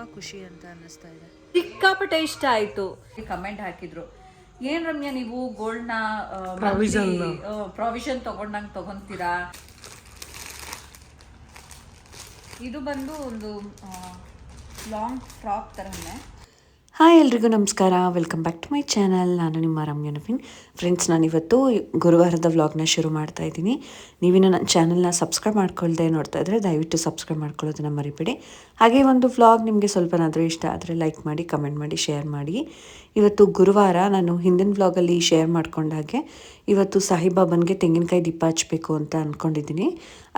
ತುಂಬ ಖುಷಿ ಅಂತ ಅನ್ನಿಸ್ತಾ ಇದೆ. ಸಿಕ್ಕಾಪಟ್ಟೆ ಇಷ್ಟ ಆಯ್ತು. ಕಮೆಂಟ್ ಹಾಕಿದ್ರು. ಏನ್ ರಮ್ಯಾ ನೀವು ನ ಪ್ರಾವಿಷನ್ ತಗೊಂಡಂಗ್ ತಗೊಂತೀರಾ? ಇದು ಬಂದು ಒಂದು ಲಾಂಗ್ ಫ್ರಾಕ್ ತರನೇ. ಹಾಯ್ ಎಲ್ರಿಗೂ ನಮಸ್ಕಾರ. Welcome back to my channel ನಾನು ನಿಮ್ಮ ರಮ್ಯ ನವೀನ್. ಫ್ರೆಂಡ್ಸ್ ನಾನಿವತ್ತು ಗುರುವಾರದ ವ್ಲಾಗ್ನ ಶುರು ಮಾಡ್ತಾ ಇದ್ದೀನಿ. ನೀವಿನ್ನು ನನ್ನ ಚಾನಲ್ನ ಸಬ್ಸ್ಕ್ರೈಬ್ ಮಾಡ್ಕೊಳ್ಳದೆ ನೋಡ್ತಾ ಇದ್ದರೆ ದಯವಿಟ್ಟು ಸಬ್ಸ್ಕ್ರೈಬ್ ಮಾಡ್ಕೊಳ್ಳೋದನ್ನ ಮರಿಬೇಡಿ. ಹಾಗೆ ಒಂದು ವ್ಲಾಗ್ ನಿಮಗೆ ಸ್ವಲ್ಪನಾದರೂ ಇಷ್ಟ ಆದರೆ ಲೈಕ್ ಮಾಡಿ ಕಮೆಂಟ್ ಮಾಡಿ ಶೇರ್ ಮಾಡಿ. ಇವತ್ತು ಗುರುವಾರ ನಾನು ಹಿಂದಿನ ವ್ಲಾಗಲ್ಲಿ ಶೇರ್ ಮಾಡ್ಕೊಂಡ ಹಾಗೆ ಇವತ್ತು ಸಾಹಿಬಾಬನ್ಗೆ ತೆಂಗಿನಕಾಯಿ ದೀಪ ಹಚ್ಚಬೇಕು ಅಂತ ಅಂದ್ಕೊಂಡಿದ್ದೀನಿ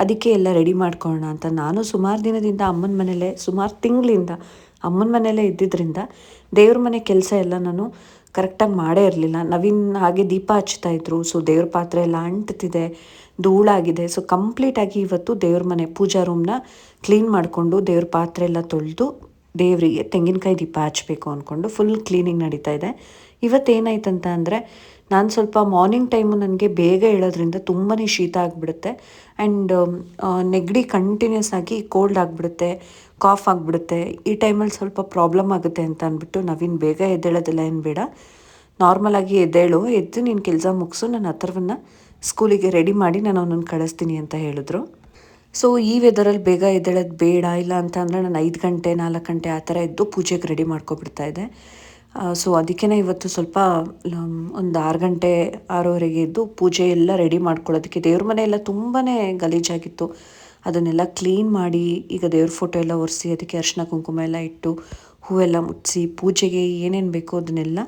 ಅದಕ್ಕೆ ಎಲ್ಲ ರೆಡಿ ಮಾಡ್ಕೊಳ್ಳೋಣ ಅಂತ. ನಾನು ಸುಮಾರು ದಿನದಿಂದ ಅಮ್ಮನ ಮನೇಲೆ, ಸುಮಾರು ತಿಂಗಳಿಂದ ಅಮ್ಮನ ಮನೆಯಲ್ಲೇ ಇದ್ದಿದ್ದರಿಂದ ದೇವ್ರ ಮನೆ ಕೆಲಸ ಎಲ್ಲ ನಾನು ಕರೆಕ್ಟಾಗಿ ಮಾಡೇ ಇರಲಿಲ್ಲ. ನವೀನ್ ಹಾಗೆ ದೀಪ ಹಚ್ತಾ ಇದ್ರು. ಸೊ ದೇವ್ರ ಪಾತ್ರೆ ಎಲ್ಲ ಅಂಟ್ತಿದೆ. ಧೂಳಾಗಿದೆ. ಸೊ ಕಂಪ್ಲೀಟಾಗಿ ಇವತ್ತು ದೇವ್ರ ಮನೆ ಪೂಜಾ ರೂಮ್ನ ಕ್ಲೀನ್ ಮಾಡಿಕೊಂಡು ದೇವ್ರ ಪಾತ್ರೆ ಎಲ್ಲ ತೊಳೆದು ದೇವರಿಗೆ ತೆಂಗಿನಕಾಯಿ ದೀಪ ಹಚ್ಚಬೇಕು ಅಂದ್ಕೊಂಡು ಫುಲ್ ಕ್ಲೀನಿಂಗ್ ನಡೀತಾ ಇದೆ. ಇವತ್ತೇನಾಯ್ತಂತ ಅಂದರೆ ನಾನು ಸ್ವಲ್ಪ ಮಾರ್ನಿಂಗ್ ಟೈಮು ನನಗೆ ಬೇಗ ಹೇಳೋದ್ರಿಂದ ತುಂಬಾ ಶೀತ ಆಗಿಬಿಡುತ್ತೆ. ಆ್ಯಂಡ್ ನೆಗಡಿ ಕಂಟಿನ್ಯೂಸ್ ಆಗಿ ಕೋಲ್ಡ್ ಆಗಿಬಿಡುತ್ತೆ ಕಾಫ್ ಆಗಿಬಿಡುತ್ತೆ. ಈ ಟೈಮಲ್ಲಿ ಸ್ವಲ್ಪ ಪ್ರಾಬ್ಲಮ್ ಆಗುತ್ತೆ ಅಂತ ಅಂದ್ಬಿಟ್ಟು ನವೀನ್ ಬೇಗ ಎದ್ದೇಳೋದಿಲ್ಲ, ಏನು ಬೇಡ. ನಾರ್ಮಲಾಗಿ ಎದ್ದೇಳು, ಎದ್ದು ನೀನು ಕೆಲಸ ಮುಗಿಸು ನನ್ನ ಹತ್ರವನ್ನು ಸ್ಕೂಲಿಗೆ ರೆಡಿ ಮಾಡಿ ನಾನು ಅವನನ್ನು ಕಳಿಸ್ತೀನಿ ಅಂತ ಹೇಳಿದ್ರು. ಸೊ ಈ ವೆದರಲ್ಲಿ ಬೇಗ ಎದ್ದೇಳೋದು ಬೇಡ, ಇಲ್ಲ ಅಂತ ಅಂದರೆ ನಾನು ಐದು ಗಂಟೆ, ನಾಲ್ಕು ಗಂಟೆ ಆ ಥರ ಎದ್ದು ಪೂಜೆಗೆ ರೆಡಿ ಮಾಡ್ಕೊಬಿಡ್ತಾ ಇದ್ದೆ. ಸೊ ಅದಕ್ಕೇ ಇವತ್ತು ಸ್ವಲ್ಪ ಒಂದು ಆರು ಗಂಟೆ ಆರೂವರೆಗೆ ಇದ್ದು ಪೂಜೆ ಎಲ್ಲ ರೆಡಿ ಮಾಡ್ಕೊಳ್ಳೋದಕ್ಕೆ ದೇವ್ರ ಮನೆ ಎಲ್ಲ ತುಂಬಾ ಗಲೀಜಾಗಿತ್ತು. ಅದನ್ನೆಲ್ಲ ಕ್ಲೀನ್ ಮಾಡಿ ಈಗ ದೇವ್ರ ಫೋಟೋ ಎಲ್ಲ ಒರೆಸಿ, ಅದಕ್ಕೆ ಅರಿಶಿನ ಕುಂಕುಮ ಎಲ್ಲ ಇಟ್ಟು ಹೂವೆಲ್ಲ ಮುಟ್ಟಿಸಿ ಪೂಜೆಗೆ ಏನೇನು ಬೇಕೋ ಅದನ್ನೆಲ್ಲ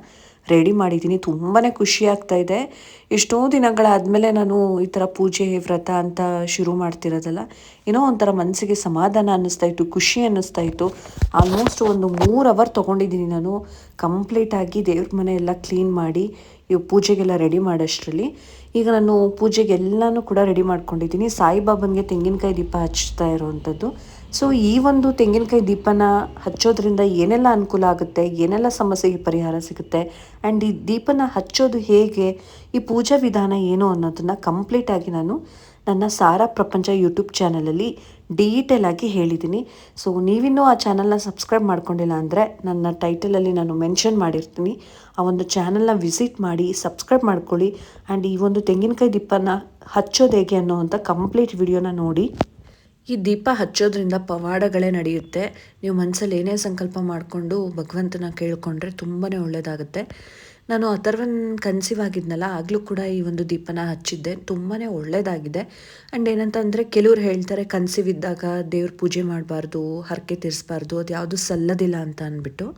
ರೆಡಿ ಮಾಡಿದ್ದೀನಿ. ತುಂಬಾ ಖುಷಿ ಆಗ್ತಾ ಇದೆ. ಎಷ್ಟೋ ದಿನಗಳಾದಮೇಲೆ ನಾನು ಈ ಥರ ಪೂಜೆ, ವ್ರತ ಅಂತ ಶುರು ಮಾಡ್ತಿರೋದಲ್ಲ, ಏನೋ ಒಂಥರ ಮನಸ್ಸಿಗೆ ಸಮಾಧಾನ ಅನ್ನಿಸ್ತಾ ಇತ್ತು, ಖುಷಿ ಅನ್ನಿಸ್ತಾ ಇತ್ತು. ಆಲ್ಮೋಸ್ಟ್ ಒಂದು ಮೂರು ಅವರ್ ತೊಗೊಂಡಿದ್ದೀನಿ ನಾನು. ಕಂಪ್ಲೀಟಾಗಿ ದೇವ್ರ ಮನೆ ಎಲ್ಲ ಕ್ಲೀನ್ ಮಾಡಿ, ಇವು ಪೂಜೆಗೆಲ್ಲ ರೆಡಿ ಮಾಡೋಷ್ಟರಲ್ಲಿ. ಈಗ ನಾನು ಪೂಜೆಗೆಲ್ಲನೂ ಕೂಡ ರೆಡಿ ಮಾಡ್ಕೊಂಡಿದ್ದೀನಿ. ಸಾಯಿಬಾಬನಿಗೆ ತೆಂಗಿನಕಾಯಿ ದೀಪ ಹಚ್ತಾ ಇರೋವಂಥದ್ದು. ಸೊ ಈ ಒಂದು ತೆಂಗಿನಕಾಯಿ ದೀಪನ ಹಚ್ಚೋದ್ರಿಂದ ಏನೆಲ್ಲ ಅನುಕೂಲ ಆಗುತ್ತೆ? ಏನೆಲ್ಲ ಸಮಸ್ಯೆಗೆ ಪರಿಹಾರ ಸಿಗುತ್ತೆ? ಆ್ಯಂಡ್ ಈ ದೀಪನ ಹಚ್ಚೋದು ಹೇಗೆ? ಈ ಪೂಜಾ ವಿಧಾನ ಏನು ಅನ್ನೋದನ್ನು ಕಂಪ್ಲೀಟಾಗಿ ನಾನು ನನ್ನ ಸಾರಾ ಪ್ರಪಂಚ ಯೂಟ್ಯೂಬ್ ಚಾನಲಲ್ಲಿ ಡೀಟೇಲ್ ಆಗಿ ಹೇಳಿದ್ದೀನಿ. ಸೊ ನೀವಿನ್ನೂ ಆ ಚಾನಲ್ನ ಸಬ್ಸ್ಕ್ರೈಬ್ ಮಾಡ್ಕೊಂಡಿಲ್ಲ ಅಂದರೆ ನನ್ನ ಟೈಟಲಲ್ಲಿ ನಾನು ಮೆನ್ಷನ್ ಮಾಡಿರ್ತೀನಿ. ಆ ಒಂದು ಚಾನಲ್ನ ವಿಸಿಟ್ ಮಾಡಿ ಸಬ್ಸ್ಕ್ರೈಬ್ ಮಾಡ್ಕೊಳ್ಳಿ. ಆ್ಯಂಡ್ ಈ ಒಂದು ತೆಂಗಿನಕಾಯಿ ದೀಪನ ಹಚ್ಚೋದು ಹೇಗೆ ಅನ್ನೋವಂಥ ಕಂಪ್ಲೀಟ್ ವಿಡಿಯೋನ ನೋಡಿ. ಈ ದೀಪ ಹಚ್ಚೋದ್ರಿಂದ ಪವಾಡಗಳೇ ನಡೆಯುತ್ತೆ. ನೀವು ಮನಸ್ಸಲ್ಲಿ ಏನೇ ಸಂಕಲ್ಪ ಮಾಡಿಕೊಂಡು ಭಗವಂತನ ಕೇಳಿಕೊಂಡ್ರೆ ತುಂಬಾ ಒಳ್ಳೆಯದಾಗುತ್ತೆ ನಾನು ಅಥರ್ವನ್ ಕನ್ಸೀವ್ ಆಗಿದ್ನಲ್ಲ ಆಗಲೂ ಕೂಡ ಈ ಒಂದು ದೀಪನ ಹಚ್ಚಿದ್ದೆ. ತುಂಬಾ ಒಳ್ಳೆಯದಾಗಿದೆ ಆ್ಯಂಡ್ ಏನಂತಂದರೆ, ಕೆಲವ್ರು ಹೇಳ್ತಾರೆ ಕನ್ಸೀವ್ ಇದ್ದಾಗ ದೇವ್ರ ಪೂಜೆ ಮಾಡಬಾರ್ದು, ಹರಕೆ ತೀರಿಸ್ಬಾರ್ದು ಅದು ಯಾವುದು ಸಲ್ಲದಿಲ್ಲ ಅಂತ ಅಂದ್ಬಿಟ್ಟು.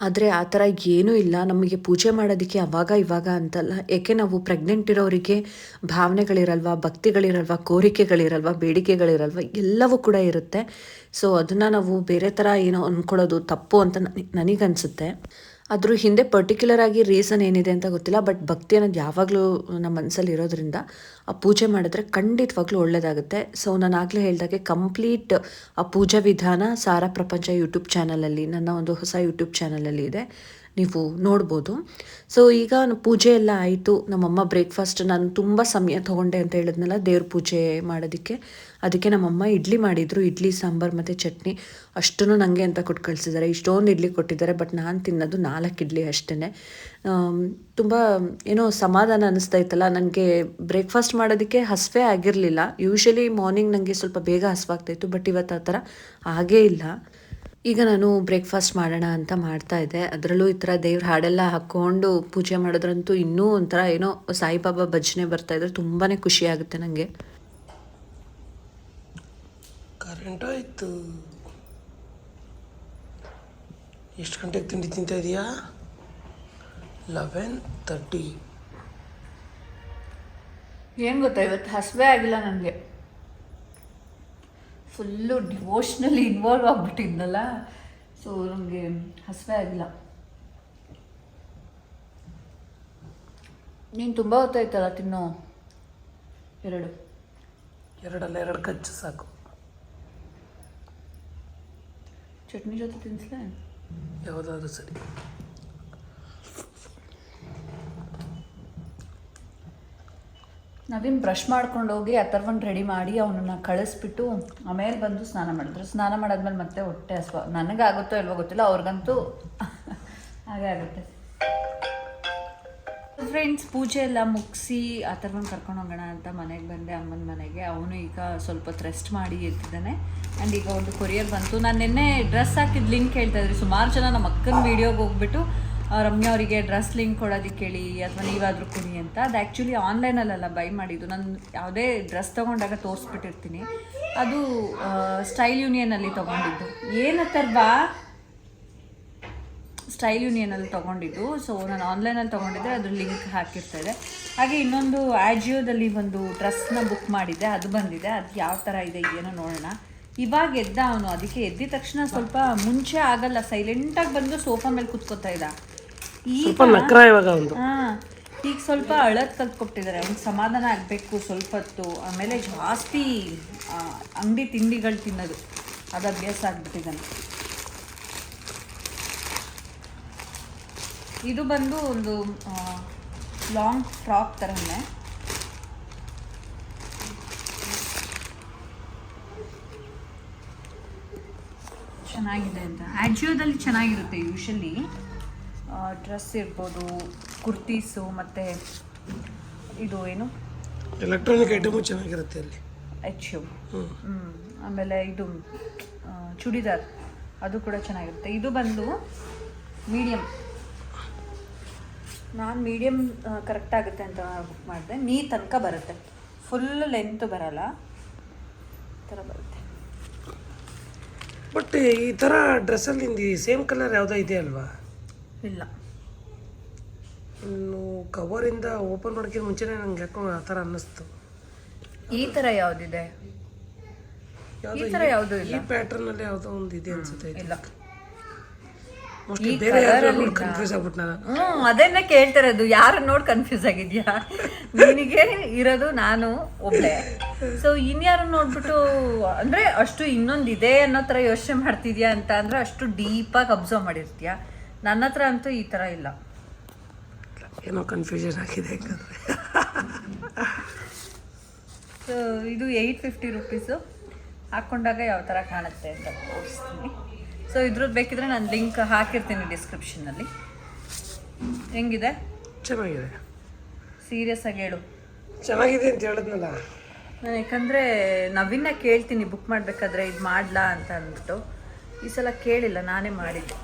ಆದರೆ ಆ ಥರ ಏನೂ ಇಲ್ಲ. ನಮಗೆ ಪೂಜೆ ಮಾಡೋದಕ್ಕೆ ಅವಾಗ, ಇವಾಗ ಅಂತಲ್ಲ. ಏಕೆ ನಾವು ಪ್ರೆಗ್ನೆಂಟ್ ಇರೋರಿಗೆ ಭಾವನೆಗಳಿರಲ್ವ, ಭಕ್ತಿಗಳಿರಲ್ವ, ಕೋರಿಕೆಗಳಿರಲ್ವ, ಬೇಡಿಕೆಗಳಿರಲ್ವ, ಎಲ್ಲವೂ ಕೂಡ ಇರುತ್ತೆ. ಸೊ ಅದನ್ನು ನಾವು ಬೇರೆ ಥರ ಏನೋ ಅಂದ್ಕೊಳ್ಳೋದು ತಪ್ಪು ಅಂತ ನನಗನ್ಸುತ್ತೆ. ಅದ್ರ ಹಿಂದೆ ಪರ್ಟಿಕ್ಯುಲರ್ ಆಗಿ ರೀಸನ್ ಏನಿದೆ ಅಂತ ಗೊತ್ತಿಲ್ಲ ಬಟ್ ಭಕ್ತಿ ಅನ್ನೋದು ಯಾವಾಗಲೂ ನಮ್ಮ ಮನಸ್ಸಲ್ಲಿ ಇರೋದ್ರಿಂದ ಆ ಪೂಜೆ ಮಾಡಿದ್ರೆ ಖಂಡಿತವಾಗ್ಲೂ ಒಳ್ಳೆಯದಾಗುತ್ತೆ ಸೊ ನಾನು ಆಗಲೇ ಹೇಳಿದಾಗೆ ಕಂಪ್ಲೀಟ್ ಆ ಪೂಜಾ ವಿಧಾನ ಸಾರಾ ಪ್ರಪಂಚ ಯೂಟ್ಯೂಬ್ ಚಾನಲಲ್ಲಿ ನನ್ನ ಒಂದು ಹೊಸ ಯೂಟ್ಯೂಬ್ ಚಾನಲಲ್ಲಿ ಇದೆ. ನೀವು ನೋಡ್ಬೋದು. ಸೊ ಈಗ ಪೂಜೆ ಎಲ್ಲ ಆಯಿತು. ನಮ್ಮಮ್ಮ ಬ್ರೇಕ್ಫಾಸ್ಟ್ ನಾನು ತುಂಬ ಸಮಯ ತೊಗೊಂಡೆ ಅಂತ ಹೇಳಿದ್ನಲ್ಲ, ದೇವ್ರ ಪೂಜೆ ಮಾಡೋದಕ್ಕೆ. ಅದಕ್ಕೆ ನಮ್ಮಮ್ಮ ಇಡ್ಲಿ ಮಾಡಿದರು. ಇಡ್ಲಿ, ಸಾಂಬಾರು ಮತ್ತು ಚಟ್ನಿ. ಅಷ್ಟೂ ನನಗೆ ಅಂತ ಕೊಟ್ಟು ಕಳಿಸಿದ್ದಾರೆ. ಇಷ್ಟೊಂದು ಇಡ್ಲಿ ಕೊಟ್ಟಿದ್ದಾರೆ ಬಟ್ ನಾನು ತಿನ್ನೋದು ನಾಲ್ಕು ಇಡ್ಲಿ ಅಷ್ಟೇ ತುಂಬ, ಏನೋ ಸಮಾಧಾನ ಅನ್ನಿಸ್ತಾ ಇತ್ತಲ್ಲ ನನಗೆ ಬ್ರೇಕ್ಫಾಸ್ಟ್ ಮಾಡೋದಕ್ಕೆ ಹಸಿವೆ ಆಗಿರಲಿಲ್ಲ. ಯೂಶಲಿ ಮಾರ್ನಿಂಗ್ ನನಗೆ ಸ್ವಲ್ಪ ಬೇಗ ಹಸಿವಾಗ್ತಾಯಿತ್ತು ಬಟ್ ಇವತ್ತು ಆ ಥರ ಆಗೇ ಇಲ್ಲ. ಈಗ ನಾನು ಬ್ರೇಕ್ಫಾಸ್ಟ್ ಮಾಡೋಣ ಅಂತ ಮಾಡ್ತಾ ಇದ್ದೆ. ಅದರಲ್ಲೂ ಈ ಥರ ದೇವ್ರ ಹಾಡೆಲ್ಲ ಹಾಕ್ಕೊಂಡು ಪೂಜೆ ಮಾಡೋದ್ರಂತೂ ಇನ್ನೂ ಒಂಥರ ಏನೋ ಸಾಯಿಬಾಬಾ ಭಜನೆ ಬರ್ತಾ ಇದ್ರೆ ತುಂಬಾ ಖುಷಿ ಆಗುತ್ತೆ ನನಗೆ ಕರೆಂಟ್ ಆಯಿತು. ಎಷ್ಟು ಗಂಟೆಗೆ ತಿಂಡಿ ತಿಂತಾ ಇದೆಯಾ? ಲೆವೆನ್ ತರ್ಟಿ ಏನು ಗೊತ್ತಾ ಇವತ್ತು ಹಸಿವೆ ಆಗಿಲ್ಲ ನನಗೆ ಫುಲ್ಲು ಡಿವೋಷ್ನಲಿ ಇನ್ವಾಲ್ವ್ ಆಗಿಬಿಟ್ಟಿದ್ನಲ್ಲ? ಸೊ ನನಗೆ ಹಸಿವೆ ಆಗಿಲ್ಲ. ನೀನು ತುಂಬ ಹೊತ್ತಾಯ್ತಲ್ಲ ತಿನ್ನೋ? ಎರಡು. ಎರಡಲ್ಲ ಎರಡು ಕಚ್ಚು ಸಾಕು. ಚಟ್ನಿ ಜೊತೆ ತಿನ್ಸ್ಲೇ? ಯಾವುದಾದ್ರೂ ಸರಿ. ನವೀನ್ ಬ್ರಷ್ ಮಾಡ್ಕೊಂಡು ಹೋಗಿ ಅಥರ್ವನ್ ರೆಡಿ ಮಾಡಿ ಅವನನ್ನ ಕಳಿಸ್ಬಿಟ್ಟು ಆಮೇಲೆ ಬಂದು ಸ್ನಾನ ಮಾಡಿದ್ರು. ಸ್ನಾನ ಮಾಡಾದ್ಮೇಲೆ ಮತ್ತೆ ಹೊಟ್ಟೆ ಹಸುವ. ನನಗಾಗುತ್ತೋ ಇಲ್ವೋ ಗೊತ್ತಿಲ್ಲ ಅವ್ರಿಗಂತೂ ಹಾಗೆ ಆಗುತ್ತೆ. ಫ್ರೆಂಡ್ಸ್ ಪೂಜೆ ಎಲ್ಲ ಮುಗಿಸಿ ಅಥರ್ವನ್ ಕರ್ಕೊಂಡು ಹೋಗೋಣ ಅಂತ ಮನೆಗೆ ಬಂದೆ ಅಮ್ಮನ ಮನೆಗೆ. ಅವನು ಈಗ ಸ್ವಲ್ಪ ಹೊತ್ತು ರೆಸ್ಟ್ ಮಾಡಿ ಎತ್ತಿದ್ದಾನೆ ಆ್ಯಂಡ್ ಈಗ ಒಂದು ಕೊರಿಯರ್ ಬಂತು. ನಾನು ನಿನ್ನೆ ಡ್ರೆಸ್ ಹಾಕಿದ ಲಿಂಕ್ ಹೇಳ್ತಾ ಇದ್ರಿ. ಸುಮಾರು ಜನ ನಮ್ಮ ಅಕ್ಕನ ವೀಡಿಯೋಗೆ ಹೋಗ್ಬಿಟ್ಟು ಆ, ರಮ್ಯಾ ಅವರಿಗೆ ಡ್ರೆಸ್ ಲಿಂಕ್ ಕೊಡೋದಕ್ಕೆ ಕೇಳಿ, ಅಥವಾ ನೀವಾದರೂ ಕೊಡಿ ಅಂತ. ಅದು ಆ್ಯಕ್ಚುಲಿ ಆನ್ಲೈನಲ್ಲೆಲ್ಲ ಬೈ ಮಾಡಿದ್ದು. ನಾನು ಯಾವುದೇ ಡ್ರೆಸ್ ತೊಗೊಂಡಾಗ ತೋರಿಸ್ಬಿಟ್ಟಿರ್ತೀನಿ. ಅದು ಸ್ಟೈಲ್ ಯೂನಿಯನಲ್ಲಿ ತೊಗೊಂಡಿದ್ದು. ಏನತ್ತರ್ವಾ ಸ್ಟೈಲ್ ಯೂನಿಯನಲ್ಲಿ ತೊಗೊಂಡಿದ್ದು. ಸೊ ನಾನು ಆನ್ಲೈನಲ್ಲಿ ತೊಗೊಂಡಿದ್ದೆ. ಅದ್ರ ಲಿಂಕ್ ಹಾಕಿರ್ತಾ ಹಾಗೆ ಇನ್ನೊಂದು ಆಜಿಯೋದಲ್ಲಿ ಒಂದು ಡ್ರೆಸ್ನ ಬುಕ್ ಮಾಡಿದ್ದೆ. ಅದು ಬಂದಿದೆ. ಅದು ಯಾವ ಥರ ಇದೆ, ಏನೋ ನೋಡೋಣ. ಇವಾಗ ಎದ್ದ ಅವನು. ಅದಕ್ಕೆ ಎದ್ದಿದ ತಕ್ಷಣ ಸ್ವಲ್ಪ ಮುಂಚೆ ಆಗಲ್ಲ. ಸೈಲೆಂಟಾಗಿ ಬಂದು ಸೋಫಾ ಮೇಲೆ ಕುತ್ಕೋತಾ ಇದ್ದ. ಸ್ವಲ್ಪ ನಕ್ರ ಇವಾಗ ಒಂದು. ಈಗ ಸ್ವಲ್ಪ ಅಳದ್ ಕಲ್ತ್ಕೊಟ್ಟಿದ್ದಾರೆ ಅವ್ನಿಗೆ ಸಮಾಧಾನ ಆಗಬೇಕು ಸ್ವಲ್ಪ ಹೊತ್ತು ಆಮೇಲೆ ಜಾಸ್ತಿ ಅಂಗಡಿ ತಿಂಡಿಗಳು ತಿನ್ನೋದು. ಅದು ಅಭ್ಯಾಸ ಆಗ್ಬಿಟ್ಟಿದ್ದಾನೆ ಇದು ಬಂದು ಒಂದು ಲಾಂಗ್ ಫ್ರಾಕ್ ಥರನೇ ಚೆನ್ನಾಗಿದೆ ಅಂತ. ಆಜಿಯೋದಲ್ಲಿ ಚೆನ್ನಾಗಿರುತ್ತೆ ಯೂಶಲಿ ಡ್ರೆಸ್ ಇರ್ಬೋದು ಕುರ್ತೀಸು ಮತ್ತು ಇದು ಏನು? ಎಲೆಕ್ಟ್ರಾನಿಕ್ ಐಟಮು ಚೆನ್ನಾಗಿರುತ್ತೆ ಅಲ್ಲಿ. ಎಚ್ ಯು ಆಮೇಲೆ ಇದು ಚೂಡಿದಾರ್ ಅದು ಕೂಡ ಚೆನ್ನಾಗಿರುತ್ತೆ. ಇದು ಬಂದು ಮೀಡಿಯಮ್ ನಾನು ಮೀಡಿಯಮ್ ಕರೆಕ್ಟ್ ಆಗುತ್ತೆ ಅಂತ ಬುಕ್ ಮಾಡಿದೆ. ನೀ ತನಕ ಬರುತ್ತೆ. ಫುಲ್ ಲೆಂತ್ ಬರಲ್ಲ. ಈ ಥರ ಬರುತ್ತೆ. ಬಟ್ ಈ ಥರ ಡ್ರೆಸ್ಸಲ್ಲಿ ಸೇಮ್ ಕಲರ್ ಯಾವುದೋ ಇದೆ ಅಲ್ವಾ? ಇಲ್ಲ. ಇನ್ನು ಕವರಿಂದ ಓಪನ್ ಮಾಡೋಕ್ಕಿಂತ ಮುಂಚೆನೇ ನಂಗೆ ಯಾಕೋ ಆ ಥರ ಅನ್ನಿಸ್ತು. ಈ ಥರ ಯಾವುದಿದೆ? ಈ ಥರ ಯಾವುದೂ ಇಲ್ಲ. ಈ ಪ್ಯಾಟರ್ನಲ್ಲಿ ಯಾವುದೋ ಒಂದು ಇದೆ ಅನ್ಸುತ್ತೆ ಇಲ್ಲ. ಮೋಸ್ಟ್ಲಿ ಈ ಬೇರೆ ಯಾರು ಕನ್ಫ್ಯೂಸ್ ಆಗ್ಬಿಟ್ಟು ನಾನು. ಹ್ಮ್ ಅದನ್ನ ಕೇಳ್ತಿರೋದು ಯಾರು ನೋಡಿ ಕನ್ಫ್ಯೂಸ್ ಆಗಿದ್ಯಾ? ನಿನಗೆ ಇರೋದು ನಾನು ಒಬ್ಳೆ. ಸೊ ಇನ್ಯಾರು ನೋಡ್ಬಿಟ್ಟು ಅಂದ್ರೆ ಅಷ್ಟು ಇನ್ನೊಂದು ಇದೆ ಅನ್ನೋ ತರ ಯೋಚನೆ ಮಾಡ್ತಿದ್ಯಾ ಅಂತ ಅಂದ್ರೆ ಅಷ್ಟು ಡೀಪಾಗಿ ಅಬ್ಸರ್ವ್ ಮಾಡಿರ್ತೀಯ? ನನ್ನ ಹತ್ರ ಅಂತೂ ಈ ತರ ಇಲ್ಲ. ಏನೋ ಕನ್ಫ್ಯೂಷನ್ ಆಗಿದೆ ಯಾಕಂದರೆ ಸೊ ಇದು ಏಯ್ಟ್ ಫಿಫ್ಟಿ ರುಪೀಸು ಹಾಕ್ಕೊಂಡಾಗ ಯಾವ ಥರ ಕಾಣುತ್ತೆ ಅಂತ ತೋರಿಸ್ತೀನಿ. ಸೊ ಇದ್ರದ್ದು ಬೇಕಿದ್ರೆ ನಾನು ಲಿಂಕ್ ಹಾಕಿರ್ತೀನಿ ಡಿಸ್ಕ್ರಿಪ್ಷನಲ್ಲಿ ಹೆಂಗಿದೆ? ಚೆನ್ನಾಗಿದೆ. ಸೀರಿಯಸ್ ಆಗಿ ಹೇಳು. ಚೆನ್ನಾಗಿದೆ ಅಂತ ಹೇಳಿದ್ನಲ್ಲ. ನಾನು ಯಾಕಂದರೆ ನವೀನ ಕೇಳ್ತೀನಿ ಬುಕ್ ಮಾಡಬೇಕಾದ್ರೆ ಇದು ಮಾಡ್ಲಾ ಅಂತ ಅಂದ್ಬಿಟ್ಟು. ಈ ಸಲ ಕೇಳಿಲ್ಲ ನಾನೇ ಮಾಡಿದ್ದೆ.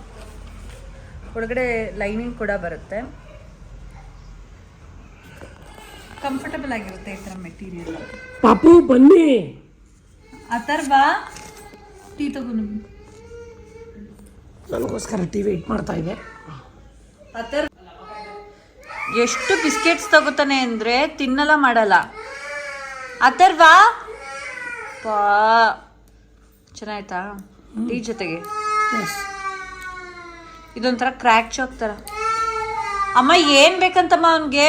ಒಳಗಡೆ ಲೈನಿಂಗ್ ಕೂಡ ಬರುತ್ತೆ. ಕಂಫರ್ಟಬಲ್ ಆಗಿರುತ್ತೆ ಈ ಥರ ಮೆಟೀರಿಯಲ್ ಪಾಪು ಬನ್ನಿ. ಅಥರ್ವಾ ಟೀ ತಗೊಂಡು ನನಗೋಸ್ಕರ ಟೀ ವೇಟ್ ಮಾಡ್ತಾ ಇದೆ ಅಥರ್ ಎಷ್ಟು ಬಿಸ್ಕೆಟ್ಸ್ ತಗೋತಾನೆ ಅಂದರೆ ತಿನ್ನಲ್ಲ ಮಾಡಲ್ಲ. ಅಥರ್ವಾ ಪಾ ಚೆನ್ನಾಯ್ತಾ? ಟೀ ಜೊತೆಗೆ. ಎಸ್ ಇದೊಂಥರ ಕ್ರ್ಯಾಕ್ ಚಾಕ್ ಥರ ಅಮ್ಮ ಏನು ಬೇಕಂತಮ್ಮ ಅವನಿಗೆ?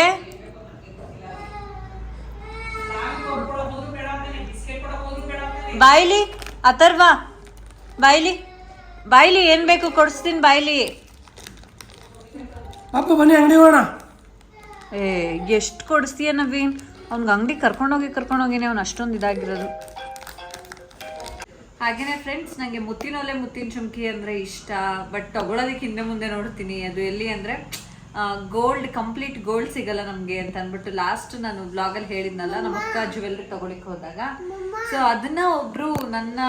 ಬಾಯ್ಲಿ ಅಥರ್ವಾ. ಬಾಯ್ಲಿ ಬಾಯ್ಲಿ ಏನು ಬೇಕು ಕೊಡಿಸ್ತೀನಿ ಬಾಯ್ಲಿ. ಅಪ್ಪ ಬನ್ನಿ ಅಂಗಡಿ ಹೋಗೋಣ. ಏ ಎಷ್ಟು ಕೊಡಿಸ್ತೀಯ ನವೀನ್? ಅವ್ನಿಗೆ ಅಂಗಡಿ ಕರ್ಕೊಂಡೋಗಿ ಕರ್ಕೊಂಡೋಗಿನೇ ಅವ್ನು ಅಷ್ಟೊಂದು ಇದಾಗಿರೋದು. ಹಾಗೇನೆ ಫ್ರೆಂಡ್ಸ್ ನನಗೆ ಮುತ್ತಿನೊಲೆ ಮುತ್ತಿನ ಚುಮ್ಕಿ ಅಂದರೆ ಇಷ್ಟ. ಬಟ್ ತಗೊಳೋದಕ್ಕೆ ಹಿಂದೆ ಮುಂದೆ ನೋಡ್ತೀನಿ. ಅದು ಎಲ್ಲಿ ಅಂದರೆ ಗೋಲ್ಡ್ ಕಂಪ್ಲೀಟ್ ಗೋಲ್ಡ್ ಸಿಗಲ್ಲ ನಮಗೆ ಅಂತ ಅಂದ್ಬಿಟ್ಟು ಲಾಸ್ಟ್ ನಾನು ಬ್ಲಾಗಲ್ಲಿ ಹೇಳಿದ್ನಲ್ಲ, ನಮ್ಮ ಅಕ್ಕ ಜ್ಯುವೆಲ್ರಿ ತಗೊಳಿಕ್ ಹೋದಾಗ. ಸೊ ಅದನ್ನ ಒಬ್ರು ನನ್ನ